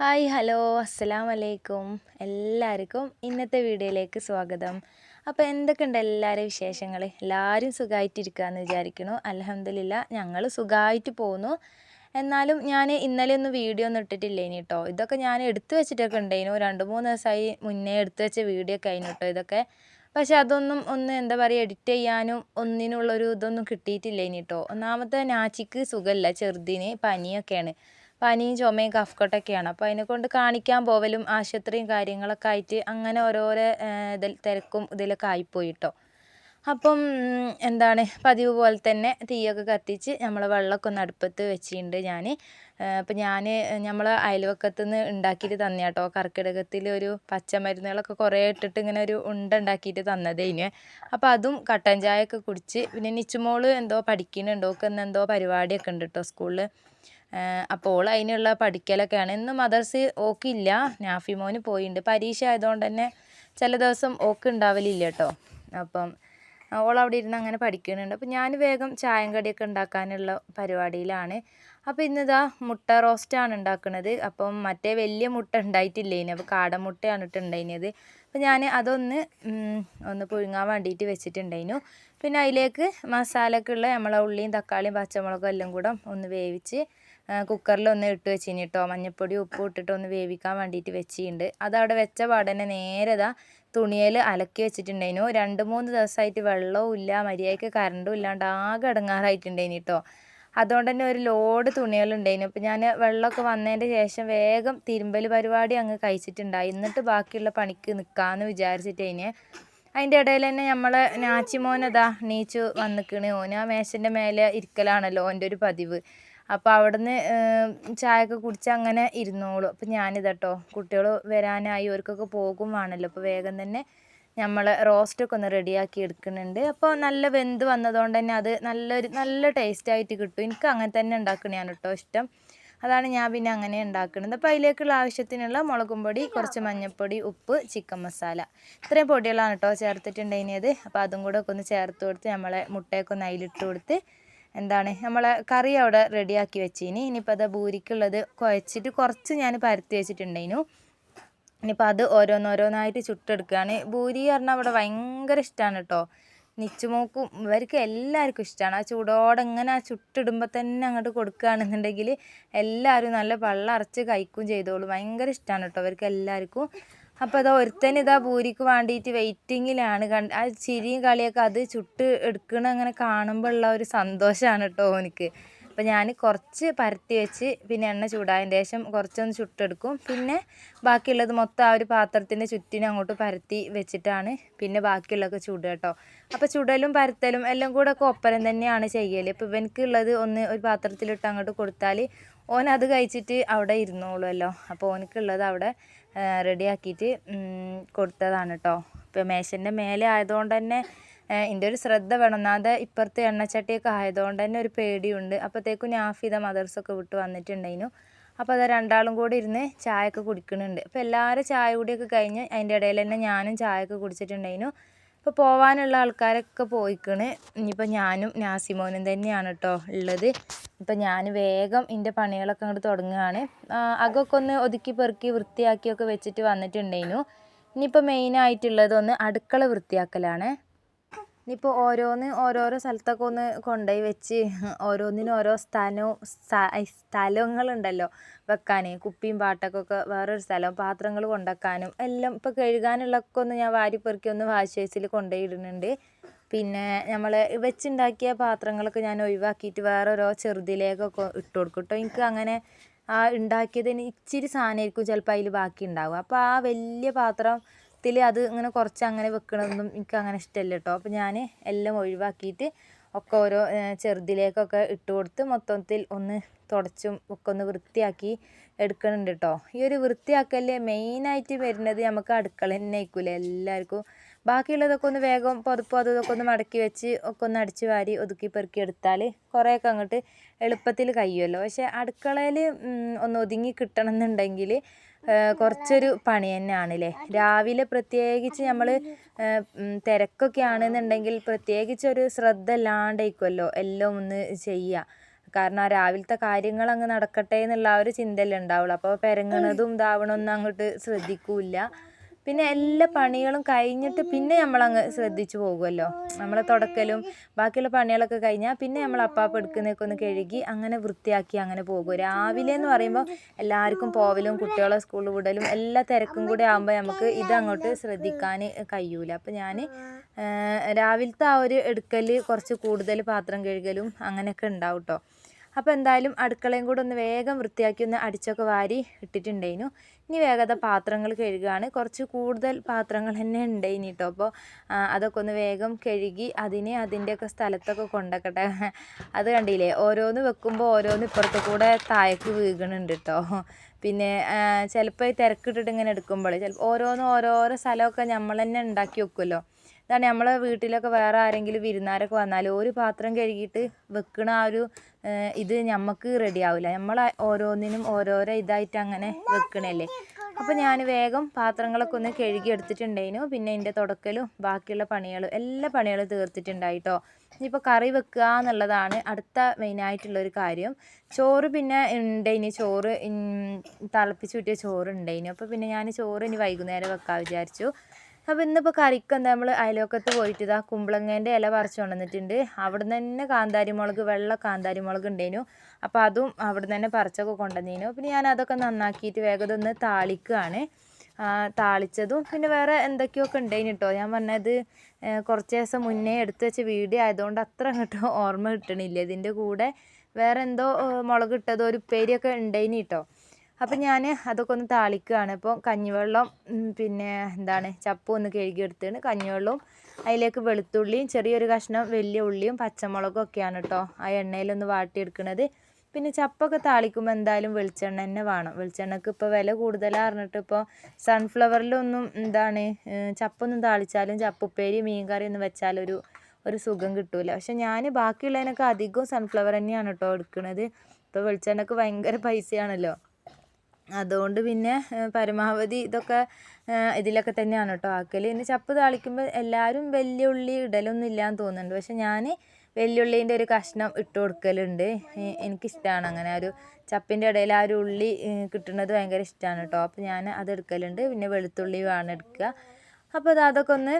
Hi hello അസ്സലാം വലൈക്കും എല്ലാവർക്കും ഇന്നത്തെ വീഡിയോയിലേക്ക് സ്വാഗതം. അപ്പോൾ എന്തൊക്കെയുണ്ട് എല്ലാവരുടെ വിശേഷങ്ങൾ? എല്ലാവരും സുഖമായിട്ടിരിക്കുകയെന്ന് വിചാരിക്കണു അലഹമില്ല ഞങ്ങൾ സുഖമായിട്ട് പോകുന്നു. എന്നാലും ഞാൻ ഇന്നലെ ഒന്നും വീഡിയോ ഒന്നും ഇട്ടിട്ടില്ല ഇനി കേട്ടോ ഇതൊക്കെ ഞാൻ എടുത്തു വെച്ചിട്ടൊക്കെ ഉണ്ടായിരുന്നു. രണ്ട് മൂന്ന് ദിവസമായി മുന്നേ എടുത്തു വെച്ച വീഡിയോ ഒക്കെ ആയിരുന്നു കേട്ടോ ഇതൊക്കെ. പക്ഷെ അതൊന്നും ഒന്ന് എന്താ പറയുക എഡിറ്റ് ചെയ്യാനും ഒന്നിനുള്ളൊരു ഇതൊന്നും കിട്ടിയിട്ടില്ല ഇനി കേട്ടോ ഒന്നാമത്തെ നാച്ചിക്ക് സുഖമില്ല ചെറുതിന് പനിയൊക്കെയാണ്. പനിയും ചുമയും കഫക്കെട്ടൊക്കെയാണ് അപ്പോൾ അതിനെക്കൊണ്ട് കാണിക്കാൻ പോവലും ആശുപത്രിയും കാര്യങ്ങളൊക്കെ ആയിട്ട് അങ്ങനെ ഓരോരോ ഇതിൽ തിരക്കും ഇതിലൊക്കെ ആയിപ്പോയി കേട്ടോ അപ്പം എന്താണ് പതിവ് പോലെ തന്നെ തീയൊക്കെ കത്തിച്ച് നമ്മൾ വെള്ളമൊക്കെ ഒന്ന് അടുപ്പത്ത് വെച്ചിട്ടുണ്ട് ഞാൻ അപ്പം ഞാൻ നമ്മൾ അയൽവക്കത്ത് നിന്ന് ഉണ്ടാക്കിയിട്ട് തന്നെ കേട്ടോ കർക്കിടകത്തിൽ ഒരു പച്ചമരുന്നുകളൊക്കെ കുറേ ഇട്ടിട്ട് ഇങ്ങനെ ഒരു ഉണ്ട ഉണ്ടാക്കിയിട്ട് തന്നതേനു അപ്പോൾ അതും കട്ടൻ ചായ ഒക്കെ കുടിച്ച് പിന്നെ നിച്ചുമോൾ എന്തോ പഠിക്കുന്നുണ്ട്. എന്തോ പരിപാടിയൊക്കെ ഉണ്ട് കേട്ടോ സ്കൂളിൽ അപ്പോൾ ഓൾ അതിനുള്ള പഠിക്കലൊക്കെയാണ്. ഇന്ന് മദർസ് ഓക്കില്ല നാഫി മോന് പോയിട്ടുണ്ട് പരീക്ഷ ആയതുകൊണ്ട് തന്നെ ചില ദിവസം ഓക്ക് ഉണ്ടാവലില്ല കേട്ടോ അപ്പം ഓൾ അവിടെ ഇരുന്ന് അങ്ങനെ പഠിക്കുന്നുണ്ട് അപ്പോൾ ഞാൻ വേഗം ചായം കടിയൊക്കെ ഉണ്ടാക്കാനുള്ള പരിപാടിയിലാണ്. അപ്പോൾ ഇന്നിതാ മുട്ട റോസ്റ്റാണ് ഉണ്ടാക്കുന്നത് അപ്പം മറ്റേ വലിയ മുട്ട ഉണ്ടായിട്ടില്ല ഇനി അപ്പോൾ കാടമുട്ടയാണ് ഇട്ടുണ്ടായിരുന്നത് അപ്പോൾ ഞാൻ അതൊന്ന് ഒന്ന് പുഴുങ്ങാൻ വേണ്ടിയിട്ട് വെച്ചിട്ടുണ്ടായിരുന്നു പിന്നെ അതിലേക്ക് മസാലക്കുള്ള നമ്മളെ ഉള്ളിയും തക്കാളിയും പച്ചമുളകും എല്ലാം കൂടെ ഒന്ന് വേവിച്ച് കുക്കറിൽ ഒന്ന് ഇട്ട് വെച്ചിന് കേട്ടോ മഞ്ഞൾപ്പൊടി ഉപ്പും ഇട്ടിട്ട് ഒന്ന് വേവിക്കാൻ വേണ്ടിയിട്ട് വെച്ചിട്ടുണ്ട് അതവിടെ വെച്ച പാടന്നെ നേരെ ഇതാ തുണിയിൽ അലക്കി വെച്ചിട്ടുണ്ടായിനു. രണ്ട് മൂന്ന് ദിവസമായിട്ട് വെള്ളവും ഇല്ല മര്യാദയ്ക്ക് കറണ്ടും ഇല്ലാണ്ട് ആകെ ഇടങ്ങാറായിട്ടുണ്ടായിന് കേട്ടോ അതുകൊണ്ട് തന്നെ ഒരു ലോഡ് തുണികളുണ്ടായിരുന്നു അപ്പോൾ ഞാൻ വെള്ളമൊക്കെ വന്നതിന്റെ ശേഷം വേഗം തിരുമ്പൽ പരിപാടി അങ്ങ് കഴിച്ചിട്ടുണ്ടായി. എന്നിട്ട് ബാക്കിയുള്ള പണിക്ക് നിൽക്കാമെന്ന് വിചാരിച്ചിട്ടേന്. അതിന്റെ ഇടയിൽ തന്നെ നമ്മളെ നാച്ചിമോനതാ നീച്ചു വന്നിക്കണ്. ഓന് ആ മേശന്റെ മേലെ ഇരിക്കലാണല്ലോ ഓന്റെ ഒരു പതിവ്. അപ്പോൾ അവിടുന്ന് ചായയൊക്കെ കുടിച്ച് അങ്ങനെ ഇരുന്നോളും. അപ്പോൾ ഞാനിതട്ടോ കുട്ടികൾ വരാനായി അവർക്കൊക്കെ പോകും വേണമല്ലോ അപ്പോൾ വേഗം തന്നെ നമ്മൾ റോസ്റ്റൊക്കെ ഒന്ന് റെഡിയാക്കി എടുക്കുന്നുണ്ട്. അപ്പോൾ നല്ല വെന്ത് വന്നതുകൊണ്ട് തന്നെ അത് നല്ലൊരു നല്ല ടേസ്റ്റായിട്ട് കിട്ടും. എനിക്ക് അങ്ങനെ തന്നെ ഉണ്ടാക്കണതാണ് കേട്ടോ ഇഷ്ടം. അതാണ് ഞാൻ പിന്നെ അങ്ങനെ ഉണ്ടാക്കുന്നത് അപ്പോൾ അതിലേക്കുള്ള ആവശ്യത്തിനുള്ള മുളകും പൊടി കുറച്ച് മഞ്ഞൾപ്പൊടി ഉപ്പ് ചിക്കൻ മസാല. ഇത്രയും പൊടികളാണ് കേട്ടോ ചേർത്തിട്ടുണ്ടായിരുന്നത്. അപ്പോൾ അതും കൂടെ ഒക്കെ ഒന്ന് ചേർത്ത് കൊടുത്ത് നമ്മളെ മുട്ടയൊക്കെ ഒന്ന് അതിലിട്ട് കൊടുത്ത് എന്താണ് നമ്മളെ കറി അവിടെ റെഡിയാക്കി വെച്ചിനി. ഇനിയിപ്പോൾ അത് ഭൂരിക്കുള്ളത് കുഴച്ചിട്ട് കുറച്ച് ഞാൻ പരത്തി വെച്ചിട്ടുണ്ടായിരുന്നു ഇനിയിപ്പോൾ അത് ഓരോന്നോരോന്നായിട്ട് ചുട്ടെടുക്കുകയാണ്. ഭൂരി പറഞ്ഞാൽ അവിടെ ഭയങ്കര ഇഷ്ടമാണ് കേട്ടോ. നിച്ചുമോക്കും ഇവർക്ക് എല്ലാവർക്കും ഇഷ്ടമാണ് ആ ചൂടോടെ ഇങ്ങനെ ആ ചുട്ടിടുമ്പോൾ തന്നെ അങ്ങോട്ട് കൊടുക്കുകയാണെന്നുണ്ടെങ്കിൽ എല്ലാവരും നല്ല പള്ളറച്ച് കഴിക്കുകയും ചെയ്തോളൂ. ഭയങ്കര ഇഷ്ടമാണ് കേട്ടോ അവർക്ക് എല്ലാവർക്കും. അപ്പോൾ അതോ ഒരുത്തൻ ഇതാ പൂരിക്ക് വേണ്ടിയിട്ട് വെയിറ്റിങ്ങിലാണ് കണ്ട് ആ ചിരിയും കളിയൊക്കെ അത് ചുട്ട് എടുക്കണ അങ്ങനെ കാണുമ്പോൾ ഉള്ള ഒരു സന്തോഷമാണ് കേട്ടോ എനിക്ക് അപ്പോൾ ഞാൻ കുറച്ച് പരത്തി വെച്ച് പിന്നെ എണ്ണ ചൂടായതിന് ശേഷം കുറച്ചൊന്ന് ചുട്ടെടുക്കും. പിന്നെ ബാക്കിയുള്ളത് മൊത്തം ആ ഒരു പാത്രത്തിന്റെ ചുറ്റിനും അങ്ങോട്ട് പരത്തി വെച്ചിട്ടാണ് പിന്നെ ബാക്കിയുള്ളതൊക്കെ ചൂട് കേട്ടോ അപ്പോൾ ചുടലും പരത്തലും എല്ലാം കൂടെ ഒക്കെ ഒപ്പരം തന്നെയാണ് ചെയ്യൽ ഇപ്പോൾ ഇവനക്കുള്ളത് ഒന്ന് ഒരു പാത്രത്തിലിട്ട് അങ്ങോട്ട് കൊടുത്താൽ ഓൻ അത് കഴിച്ചിട്ട് അവിടെ ഇരുന്നോളുമല്ലോ അപ്പോൾ ഓനക്കുള്ളത് അവിടെ റെഡിയാക്കിയിട്ട് കൊടുത്തതാണ് കേട്ടോ ഇപ്പോൾ മേശന്റെ മേലെ ആയതുകൊണ്ട് തന്നെ എന്റെ ഒരു ശ്രദ്ധ വേണം. ഒന്നാമത് ഇപ്പുറത്ത് എണ്ണച്ചട്ടിയൊക്കെ ആയതുകൊണ്ട് തന്നെ ഒരു പേടിയുണ്ട്. അപ്പോഴത്തേക്കും നാഫിത മദർസൊക്കെ വിട്ട് വന്നിട്ടുണ്ടായിരുന്നു അപ്പോൾ അത് രണ്ടാളും കൂടി ഇരുന്ന് ചായയൊക്കെ കുടിക്കുന്നുണ്ട് അപ്പോൾ എല്ലാവരും ചായ കൂടിയൊക്കെ കഴിഞ്ഞ് അതിന്റെ ഇടയിൽ തന്നെ ഞാനും ചായയൊക്കെ കുടിച്ചിട്ടുണ്ടായിരുന്നു ഇപ്പോൾ പോവാനുള്ള ആൾക്കാരൊക്കെ പോയിക്കണ്. ഇനിയിപ്പോൾ ഞാനും നാസിമോനും തന്നെയാണ് കേട്ടോ ഉള്ളത്. ഇപ്പം ഞാൻ വേഗം എന്റെ പണികളൊക്കെ അങ്ങോട്ട് തുടങ്ങുകയാണ് അകൊക്കെ ഒന്ന് ഒതുക്കി പെറുക്കി വൃത്തിയാക്കിയൊക്കെ വെച്ചിട്ട് വന്നിട്ടുണ്ടായിരുന്നു ഇനിയിപ്പോൾ മെയിനായിട്ടുള്ളത് ഒന്ന് അടുക്കള വൃത്തിയാക്കലാണ്. ഇനിയിപ്പോൾ ഓരോന്ന് ഓരോരോ സ്ഥലത്തൊക്കെ ഒന്ന് കൊണ്ടുപോയി വെച്ച് ഓരോന്നിനും ഓരോ സ്ഥലവും സ്ഥലങ്ങളുണ്ടല്ലോ വെക്കാൻ കുപ്പിയും പാട്ടൊക്കെ വേറൊരു സ്ഥലം പാത്രങ്ങൾ കൊണ്ടുവെക്കാനും എല്ലാം ഇപ്പോൾ കഴുകാനുള്ളതൊക്കെ ഒന്ന് ഞാൻ വാരിപ്പെറുക്കി ഒന്ന് വാഷ് ബേസിൽ കൊണ്ടുപോയി ഇടുന്നുണ്ട്. പിന്നെ നമ്മൾ വെച്ചുണ്ടാക്കിയ പാത്രങ്ങളൊക്കെ ഞാൻ ഒഴിവാക്കിയിട്ട് വേറൊരോ ചെറുതിലേക്കൊക്കെ ഇട്ട് കൊടുക്കും കേട്ടോ എനിക്ക് അങ്ങനെ ആ ഉണ്ടാക്കിയതിന് ഇച്ചിരി സാധനമായിരിക്കും ചിലപ്പോൾ അതിൽ ബാക്കി ഉണ്ടാവുക അപ്പോൾ ആ വലിയ പാത്രം ത്തിൽ അത് ഇങ്ങനെ കുറച്ച് അങ്ങനെ വെക്കണതൊന്നും എനിക്ക് അങ്ങനെ ഇഷ്ടമല്ല കേട്ടോ അപ്പോൾ ഞാൻ എല്ലാം ഒഴിവാക്കിയിട്ട് ഒക്കെ ഓരോ ചെറുതിലേക്കൊക്കെ ഇട്ട് കൊടുത്ത് മൊത്തത്തിൽ ഒന്ന് തുടച്ചും ഒക്കെ ഒന്ന് വൃത്തിയാക്കി എടുക്കുന്നുണ്ട് കേട്ടോ ഈ ഒരു വൃത്തിയാക്കൽ മെയിനായിട്ട് വരുന്നത് നമുക്ക് അടുക്കള തന്നെ ആയിരിക്കില്ലേ എല്ലാവർക്കും ബാക്കിയുള്ളതൊക്കെ ഒന്ന് വേഗം പുറത്തു അതും ഇതൊക്കെ ഒന്ന് മടക്കി വെച്ച് ഒക്കെ ഒന്ന് അടിച്ച് വാരി ഒതുക്കി പെറുക്കി എടുത്താൽ കുറേയൊക്കെ അങ്ങോട്ട് എളുപ്പത്തിൽ കഴിയുമല്ലോ. പക്ഷേ അടുക്കളയിൽ ഒന്ന് ഒതുങ്ങി കിട്ടണം എന്നുണ്ടെങ്കിൽ കുറച്ചൊരു പണി തന്നെയാണല്ലേ. രാവിലെ പ്രത്യേകിച്ച് നമ്മൾ തിരക്കൊക്കെ ആണെന്നുണ്ടെങ്കിൽ പ്രത്യേകിച്ച് ഒരു ശ്രദ്ധ ഇല്ലാണ്ടായിരിക്കുമല്ലോ എല്ലാം ഒന്ന് ചെയ്യുക കാരണം ആ രാവിലത്തെ കാര്യങ്ങൾ അങ്ങ് നടക്കട്ടെ എന്നുള്ള ആ ഒരു ചിന്തയല്ലേ ഉണ്ടാവുള്ളൂ. അപ്പോൾ പെരങ്ങണതും ഇതാവണമൊന്നും അങ്ങോട്ട് ശ്രദ്ധിക്കൂല പിന്നെ എല്ലാ പണികളും കഴിഞ്ഞിട്ട് പിന്നെ നമ്മൾ നമ്മളങ്ങ് ശ്രദ്ധിച്ചു പോകുമല്ലോ നമ്മൾ തുടക്കലും ബാക്കിയുള്ള പണികളൊക്കെ കഴിഞ്ഞാൽ പിന്നെ നമ്മൾ അപ്പാപ്പ് എടുക്കുന്നതൊക്കെ ഒന്ന് കഴുകി അങ്ങനെ വൃത്തിയാക്കി അങ്ങനെ പോകും. രാവിലെ എന്ന് പറയുമ്പോൾ എല്ലാവർക്കും പോവലും കുട്ടികളെ സ്കൂളിൽ വിടലും എല്ലാ തിരക്കും കൂടെ ആകുമ്പോൾ നമുക്ക് ഇതങ്ങോട്ട് ശ്രദ്ധിക്കാൻ കഴിയൂല. അപ്പോൾ ഞാൻ രാവിലത്തെ ആ ഒരു എടുക്കൽ കുറച്ച് കൂടുതൽ പാത്രം കഴുകലും അങ്ങനെയൊക്കെ ഉണ്ടാവും കേട്ടോ അപ്പോൾ എന്തായാലും അടുക്കളയും കൂടെ ഒന്ന് വേഗം വൃത്തിയാക്കി ഒന്ന് അടിച്ചൊക്കെ വാരി ഇട്ടിട്ടുണ്ടായിരുന്നു. ഇനി വേഗത പാത്രങ്ങൾ കഴുകുകയാണ് കുറച്ച് കൂടുതൽ പാത്രങ്ങൾ തന്നെ ഉണ്ടായിനി കേട്ടോ അപ്പോൾ അതൊക്കെ ഒന്ന് വേഗം കഴുകി അതിനെ അതിന്റെയൊക്കെ സ്ഥലത്തൊക്കെ കൊണ്ടക്കട്ടെ. അത് കണ്ടില്ലേ? ഓരോന്ന് വെക്കുമ്പോൾ ഓരോന്ന് ഇപ്പുറത്ത് കൂടെ താഴേക്ക് വീകണുണ്ട് കേട്ടോ പിന്നെ ചിലപ്പോൾ ഈ തിരക്കിട്ടിട്ട് ഇങ്ങനെ എടുക്കുമ്പോൾ ചിലപ്പോൾ ഓരോന്ന് ഓരോരോ സ്ഥലമൊക്കെ നമ്മൾ തന്നെ ഉണ്ടാക്കി വെക്കുമല്ലോ ഇതാണ് നമ്മളെ വീട്ടിലൊക്കെ വേറെ ആരെങ്കിലും വിരുന്നാരൊക്കെ വന്നാൽ ഒരു പാത്രം കഴുകിയിട്ട് വെക്കണ ആ ഒരു ഇത് നമുക്ക് റെഡിയാവില്ല നമ്മൾ ഓരോന്നിനും ഓരോരോ ഇതായിട്ട് അങ്ങനെ വെക്കണല്ലേ? അപ്പോൾ ഞാൻ വേഗം പാത്രങ്ങളൊക്കെ ഒന്ന് കഴുകി എടുത്തിട്ടുണ്ടായിരുന്നു പിന്നെ എന്റെ തുടക്കലും ബാക്കിയുള്ള പണികളും എല്ലാ പണികളും തീർത്തിട്ടുണ്ടായിട്ടോ. ഇനിയിപ്പോൾ കറി വെക്കുക എന്നുള്ളതാണ് അടുത്ത മെയിനായിട്ടുള്ളൊരു കാര്യം. ചോറ് പിന്നെ ഉണ്ടായിന് ചോറ് തിളപ്പിച്ച് കിട്ടിയ ചോറ് ഉണ്ടായിന് അപ്പോൾ പിന്നെ ഞാൻ ചോറ് ഇനി വൈകുന്നേരം വെക്കാൻ വിചാരിച്ചു. അപ്പോൾ ഇന്നിപ്പോൾ കറിക്ക് എന്താ നമ്മൾ അയലോക്കത്ത് പോയിട്ട് ഇതാ കുമ്പളങ്ങേന്റെ ഇല പറിച്ച് കൊണ്ടുവന്നിട്ടുണ്ട്. അവിടെ നിന്ന് തന്നെ കാന്താരി മുളക് വെള്ള കാന്താരി മുളക് ഉണ്ടേനു. അപ്പോൾ അതും അവിടെ നിന്ന് തന്നെ പറിച്ചൊക്കെ കൊണ്ടുവന്നേനു. പിന്നെ ഞാൻ അതൊക്കെ നന്നാക്കിയിട്ട് വേഗം ഒന്ന് താളിക്കുകയാണ്. താളിച്ചതും പിന്നെ വേറെ എന്തൊക്കെയൊക്കെ ഉണ്ടായിന് കേട്ടോ ഞാൻ പറഞ്ഞത് കുറച്ച് ദിവസം മുന്നേ എടുത്തു വെച്ച വീഡിയോ ആയതുകൊണ്ട് അത്ര അങ്ങോട്ട് ഓർമ്മ കിട്ടണില്ല. ഇതിന്റെ കൂടെ വേറെ എന്തോ മുളക് ഇട്ടതോ ഒരു ഉപ്പേരിയൊക്കെ ഉണ്ടായിന് കേട്ടോ അപ്പം ഞാൻ അതൊക്കെ ഒന്ന് താളിക്കുകയാണ് അപ്പോൾ കഞ്ഞിവെള്ളം പിന്നെ എന്താണ് ചപ്പ് ഒന്ന് കഴുകിയെടുത്തിട്ട് കഞ്ഞിവെള്ളവും അതിലേക്ക് വെളുത്തുള്ളിയും ചെറിയൊരു കഷ്ണം വലിയ ഉള്ളിയും പച്ചമുളകും ഒക്കെയാണ് കേട്ടോ ആ എണ്ണയിലൊന്ന് വാട്ടിയെടുക്കുന്നത് പിന്നെ ചപ്പൊക്കെ താളിക്കുമ്പോൾ എന്തായാലും വെളിച്ചെണ്ണ തന്നെ വേണം. വെളിച്ചെണ്ണക്ക് ഇപ്പോൾ വില കൂടുതലാണ് പറഞ്ഞിട്ട് ഇപ്പോൾ സൺഫ്ലവറിലൊന്നും എന്താണ് ചപ്പൊന്നും താളിച്ചാലും ചപ്പുപ്പേരി മീൻ കറി ഒന്നും വെച്ചാലൊരു ഒരു സുഖം കിട്ടൂല. പക്ഷെ ഞാൻ ബാക്കിയുള്ളതിനൊക്കെ അധികവും സൺഫ്ലവർ തന്നെയാണ് കേട്ടോ എടുക്കുന്നത് ഇപ്പോൾ വെളിച്ചെണ്ണക്ക് ഭയങ്കര പൈസയാണല്ലോ. അതുകൊണ്ട് പിന്നെ പരമാവധി ഇതൊക്കെ ഇതിലൊക്കെ തന്നെയാണ് കേട്ടോ ആക്കൽ പിന്നെ ചപ്പ് താളിക്കുമ്പോൾ എല്ലാവരും വെല്ലുള്ളി ഇടലൊന്നും ഇല്ലയെന്ന് തോന്നുന്നുണ്ട്. പക്ഷെ ഞാൻ വെല്ലുള്ളീന്റെ ഒരു കഷ്ണം ഇട്ട് കൊടുക്കലുണ്ട്. എനിക്കിഷ്ടമാണ് അങ്ങനെ ഒരു ചപ്പിന്റെ ഇടയിൽ ആ ഒരു ഉള്ളി കിട്ടുന്നത് ഭയങ്കര ഇഷ്ടമാണ് കേട്ടോ അപ്പോൾ ഞാൻ അത് എടുക്കലുണ്ട്. പിന്നെ വെളുത്തുള്ളി വേണം എടുക്കുക. അപ്പോൾ അത് അതൊക്കെ ഒന്ന്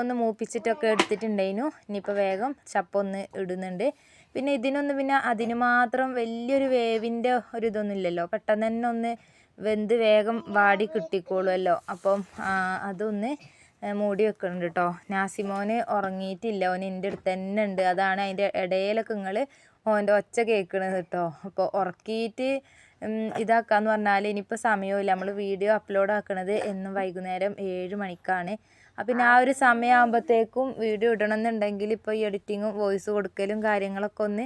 ഒന്ന് മൂപ്പിച്ചിട്ടൊക്കെ എടുത്തിട്ടുണ്ടായിരുന്നു ഇനിയിപ്പോൾ വേഗം ചപ്പൊന്ന് ഇടുന്നുണ്ട്. പിന്നെ ഇതിനൊന്നും പിന്നെ അതിന് മാത്രം വലിയൊരു വേവിന്റെ ഒരു ഇതൊന്നും ഇല്ലല്ലോ പെട്ടെന്ന് തന്നെ ഒന്ന് വെന്ത് വേഗം വാടി കിട്ടിക്കോളുമല്ലോ. അപ്പം അതൊന്ന് മൂടി വെക്കുന്നുണ്ട് കേട്ടോ നാസിമോന് ഉറങ്ങിയിട്ടില്ല. ഓൻ എന്റെ അടുത്ത് തന്നെ ഉണ്ട്. അതാണ് അതിന്റെ ഇടയിലൊക്കെ നിങ്ങൾ ഓന്റെ ഒച്ച കേൾക്കണത് കേട്ടോ അപ്പോൾ ഉറക്കിയിട്ട് ഇതാക്കാന്ന് പറഞ്ഞാൽ ഇനിയിപ്പോൾ സമയമില്ല നമ്മൾ വീഡിയോ അപ്ലോഡ് ആക്കണത് എന്നും വൈകുന്നേരം ഏഴ് മണിക്കാണ്. അപ്പം പിന്നെ ആ ഒരു സമയമാകുമ്പോഴത്തേക്കും വീഡിയോ ഇടണമെന്നുണ്ടെങ്കിൽ ഇപ്പോൾ ഈ എഡിറ്റിങ്ങും വോയിസ് കൊടുക്കലും കാര്യങ്ങളൊക്കെ ഒന്ന്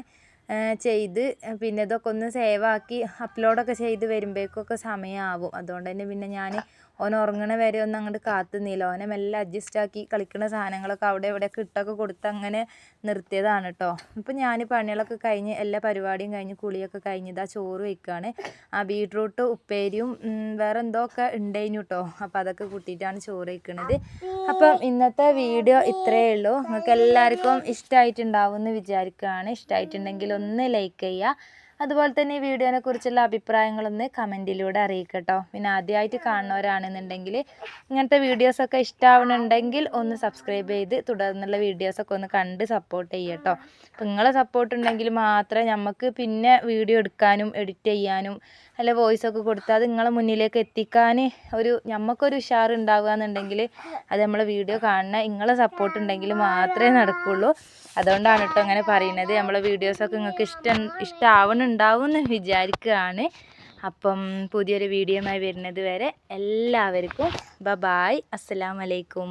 ചെയ്ത് പിന്നെ ഇതൊക്കെ ഒന്ന് സേവാക്കി അപ്ലോഡൊക്കെ ചെയ്ത് വരുമ്പോഴേക്കൊക്കെ സമയമാവും അതുകൊണ്ട് തന്നെ പിന്നെ ഞാൻ ഓൻ ഉറങ്ങണ വരെ ഒന്നും അങ്ങോട്ട് കാത്തു നിന്നില്ല ഓനെ മെല്ലെ അഡ്ജസ്റ്റ് ആക്കി കളിക്കുന്ന സാധനങ്ങളൊക്കെ അവിടെ ഇവിടെ ഇട്ടൊക്കെ കൊടുത്ത് അങ്ങനെ നിർത്തിയതാണ് കേട്ടോ ഇപ്പം ഞാൻ പണികളൊക്കെ കഴിഞ്ഞ് എല്ലാ പരിപാടിയും കഴിഞ്ഞ് കുളിയൊക്കെ കഴിഞ്ഞ് ഇതാ ചോറ് വയ്ക്കുകയാണ് ആ ബീട്രൂട്ട് ഉപ്പേരിയും വേറെ എന്തോ ഒക്കെ ഉണ്ടായിരുന്നു കേട്ടോ അപ്പോൾ അതൊക്കെ കൂട്ടിയിട്ടാണ് ചോറ് വയ്ക്കുന്നത് അപ്പം ഇന്നത്തെ വീഡിയോ ഇത്രയേ ഉള്ളൂ. നിങ്ങൾക്ക് എല്ലാവർക്കും ഇഷ്ടമായിട്ടുണ്ടാവും എന്ന് വിചാരിക്കുകയാണ്. ഇഷ്ടമായിട്ടുണ്ടെങ്കിൽ ഒന്ന് ലൈക്ക് ചെയ്യുക. അതുപോലെ തന്നെ ഈ വീഡിയോനെ കുറിച്ചുള്ള അഭിപ്രായങ്ങളൊന്ന് കമന്റിലൂടെ അറിയിക്കട്ടോ. പിന്നെ ആദ്യമായിട്ട് കാണുന്നവരാണെന്നുണ്ടെങ്കിൽ ഇങ്ങനത്തെ വീഡിയോസൊക്കെ ഇഷ്ടമാവണമെങ്കിൽ ഒന്ന് സബ്സ്ക്രൈബ് ചെയ്ത് തുടർന്നുള്ള വീഡിയോസൊക്കെ ഒന്ന് കണ്ട് സപ്പോർട്ട് ചെയ്യട്ടോ. അപ്പം നിങ്ങളെ സപ്പോർട്ട് ഉണ്ടെങ്കിൽ മാത്രമേ നമുക്ക് പിന്നെ വീഡിയോ എടുക്കാനും എഡിറ്റ് ചെയ്യാനും അല്ല വോയിസ് ഒക്കെ കൊടുത്ത് അത് നിങ്ങളെ മുന്നിലേക്ക് എത്തിക്കാൻ ഒരു നമുക്കൊരു ഉഷാർ ഉണ്ടാവുക എന്നുണ്ടെങ്കിൽ അത് നമ്മളെ വീഡിയോ കാണുന്ന നിങ്ങളെ സപ്പോർട്ട് ഉണ്ടെങ്കിൽ മാത്രമേ നടക്കുള്ളൂ. അതുകൊണ്ടാണ് കേട്ടോ അങ്ങനെ പറയുന്നത് നമ്മളെ വീഡിയോസൊക്കെ നിങ്ങൾക്ക് ഇഷ്ടം ഇഷ്ടമാവണുണ്ടാവും എന്ന് വിചാരിക്കുകയാണ്. അപ്പം പുതിയൊരു വീഡിയോയുമായി വരുന്നത് വരെ എല്ലാവർക്കും ബ ബായ് അസ്സലാം വലൈക്കും